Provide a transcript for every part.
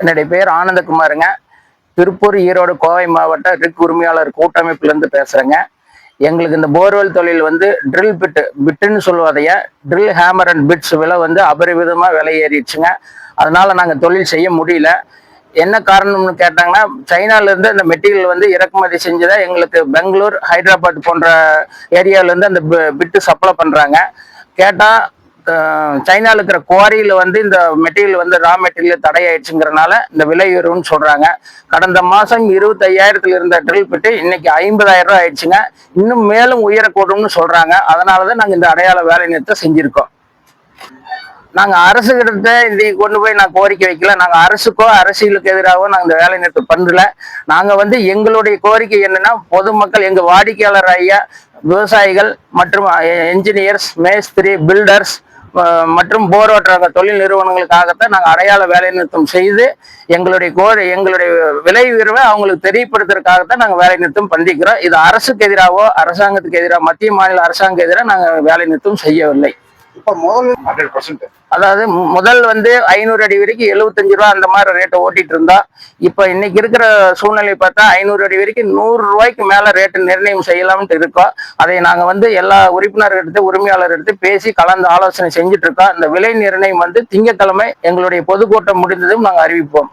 என்னுடைய பேர் ஆனந்தகுமாருங்க. திருப்பூர் ஈரோடு கோவை மாவட்ட ரிக் உரிமையாளர் கூட்டமைப்புலேருந்து பேசுகிறேங்க எங்களுக்கு இந்த போர்வெல் தொழில் வந்து ட்ரில் பிட்டு பிட்டுன்னு சொல்லுவதைய ட்ரில் ஹேமர் அண்ட் பிட்ஸ் விலை வந்து அபரிவிதமாக விலை ஏறிடுச்சுங்க. அதனால் நாங்கள் தொழில் செய்ய முடியல. என்ன காரணம்னு கேட்டாங்கன்னா சைனாலேருந்து இந்த மெட்டீரியல் வந்து இறக்குமதி செஞ்சதை எங்களுக்கு பெங்களூர் ஹைதராபாத் போன்ற ஏரியாவிலேருந்து அந்த பிட்டு சப்ளை பண்ணுறாங்க கேட்டால் சைனால இருக்கிற குவாரியில் வந்து இந்த மெட்டீரியல் வந்து ரா மெட்டீரியல் தடையாயிடுச்சுங்கிறனால இந்த விலை உயர்வுன்னு சொல்றாங்க. கடந்த மாசம் இருபத்தையாயிரத்தில் இருந்த ட்ரில் பிட்டு இன்னைக்கு ஐம்பதாயிரம் ரூபாய் ஆயிடுச்சுங்க. இன்னும் மேலும் உயரக்கூடும்னு சொல்றாங்க. அதனாலதான் நாங்க இந்த அடையாள வேலை நிறுத்தம் செஞ்சிருக்கோம். நாங்க அரசு கிட்ட இன்னைக்கு கொண்டு போய் நான் கோரிக்கை வைக்கல. நாங்க அரசுக்கோ அரசியலுக்கு எதிராகவோ நாங்க இந்த வேலை நிறுத்தம் பண்ணல. நாங்க வந்து எங்களுடைய கோரிக்கை என்னன்னா பொதுமக்கள் எங்க வாடிக்கையாளர் ஐயா விவசாயிகள் மற்றும் என்ஜினியர்ஸ் மேஸ்திரி பில்டர்ஸ் மற்றும் போர் ஓட்டுற தொழில் நிறுவனங்களுக்காகத்தான் நாங்கள் அடையாள வேலை நிறுத்தம் செய்து எங்களுடைய கோரி எங்களுடைய விலை உயர்வை அவங்களுக்கு தெரியப்படுத்துறதுக்காகத்தான் நாங்கள் வேலை நிறுத்தம் பண்ணிக்கிறோம். இது அரசுக்கு எதிராகவோ அரசாங்கத்துக்கு எதிராக மத்திய மாநில அரசாங்கத்துக்கு எதிராக நாங்கள் வேலை நிறுத்தம் செய்யவில்லை. இப்போ முதல் ஹண்ட்ரட் பர்சன்ட் அதாவது முதல் வந்து ஐநூறு அடி வரைக்கும் எழுபத்தஞ்சு ரூபா அந்த மாதிரி ரேட்டை ஓட்டிட்டு இருந்தா இப்ப இன்னைக்கு இருக்கிற சூழ்நிலை பார்த்தா ஐநூறு அடி வரைக்கும் நூறு ரூபாய்க்கு மேல ரேட்டு நிர்ணயம் செய்யலாம்னு இருக்கோம் அதை நாங்க வந்து எல்லா உறுப்பினர் எடுத்து உரிமையாளர் எடுத்து பேசி கலந்து ஆலோசனை செஞ்சுட்டு இருக்கோம் இந்த விலை நிர்ணயம் வந்து திங்கட்கிழமை எங்களுடைய பொதுக்கூட்டம் முடிந்ததும் நாங்க அறிவிப்போம்.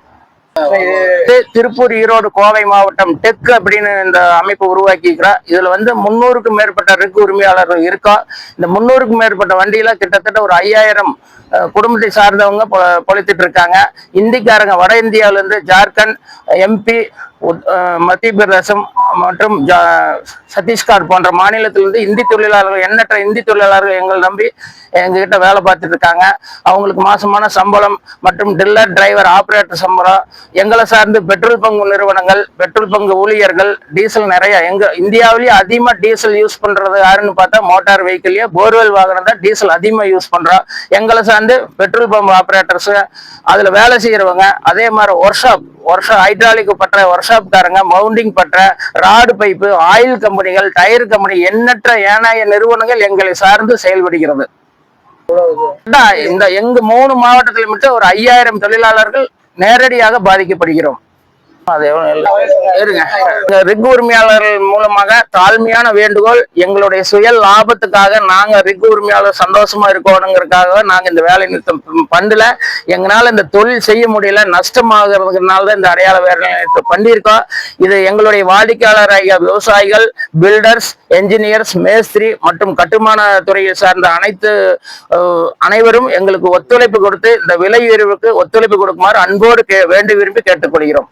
திருப்பூர் ஈரோடு கோவை மாவட்டம் டெக் அப்படின்னு இந்த அமைப்பு உருவாக்கிக்கிறோம் இதுல வந்து முன்னூறுக்கும் மேற்பட்ட ரிக் உரிமையாளர்கள் இருக்கா? இந்த முன்னூறுக்கும் மேற்பட்ட வண்டியில கிட்டத்தட்ட ஒரு ஐயாயிரம் குடும்பத்தை சார்ந்தவங்க பொழைத்துட்டு இருக்காங்க. இந்திக்காரங்க வட இந்தியாவில இருந்து ஜார்க்கண்ட் எம்பி மத்திய பிரதேசம் மற்றும் ஜா- சத்தீஸ்கர் போன்ற மாநிலத்திலிருந்து இந்தி தொழிலாளர்கள் எண்ணற்ற இந்தி தொழிலாளர்கள் எங்களை நம்பி எங்ககிட்ட வேலை பார்த்துட்டு இருக்காங்க. அவங்களுக்கு மாசமான சம்பளம் மற்றும் டில்லர் டிரைவர் ஆபரேட்டர் சம்பளம். எங்களை சார்ந்து பெட்ரோல் பங்கு நிறுவனங்கள் பெட்ரோல் பங்கு ஊழியர்கள் டீசல் நிறைய. எங்க இந்தியாவிலேயே அதிகமாக டீசல் யூஸ் பண்றது யாருன்னு பார்த்தா மோட்டார் வெஹிக்கிள்லயே போர்வெல் வாகனம் தான் டீசல் அதிகமாக யூஸ் பண்றோம். எங்களை சார்ந்து பெட்ரோல் பம்ப் ஆபரேட்டர்ஸ் அதுல வேலை செய்யறவங்க அதே மாதிரி ஒர்க் ஷாப் ஒர்க் ஹைட்ராலிக் பற்ற ஒர்க் ஷாப்காரங்க மவுண்டிங் பற்ற ராடு பைப்பு ஆயில் கம்பெனிகள் டயர் கம்பெனி எண்ணற்ற ஏனாய நிறுவனங்கள் எங்களை சார்ந்து செயல்படுகிறது. இந்த எங்க மூணு மாவட்டத்தில் மட்டும் ஒரு ஐயாயிரம் தொழிலாளர்கள் நேரடியாக பாதிக்கப்படுகிறோம். அது. இருங்க. ரிக் உரிமையாளர்கள் மூலமாக தாழ்மையான வேண்டுகோள் எங்களுடைய சுய லாபத்துக்காக நாங்க ரிக் உரிமையாளர் சந்தோஷமா இருக்கணுங்கிறதுக்காக நாங்க இந்த வேலை நிறுத்தம் பண்ணல. எங்களால இந்த தொழில் செய்ய முடியல நஷ்டமாகிறதுனால தான் இந்த அடையாள வேலை நிறுத்தம் பண்ணியிருக்கோம். இது எங்களுடைய வாடிக்கையாளர் ஐயா விவசாயிகள் பில்டர்ஸ் என்ஜினியர்ஸ் மேஸ்திரி மற்றும் கட்டுமான துறையை சார்ந்த அனைத்து அனைவரும் எங்களுக்கு ஒத்துழைப்பு கொடுத்து இந்த விலை உயர்வுக்கு ஒத்துழைப்பு கொடுக்குமாறு அன்போடு வேண்டி விரும்பி கேட்டுக்கொள்கிறோம்.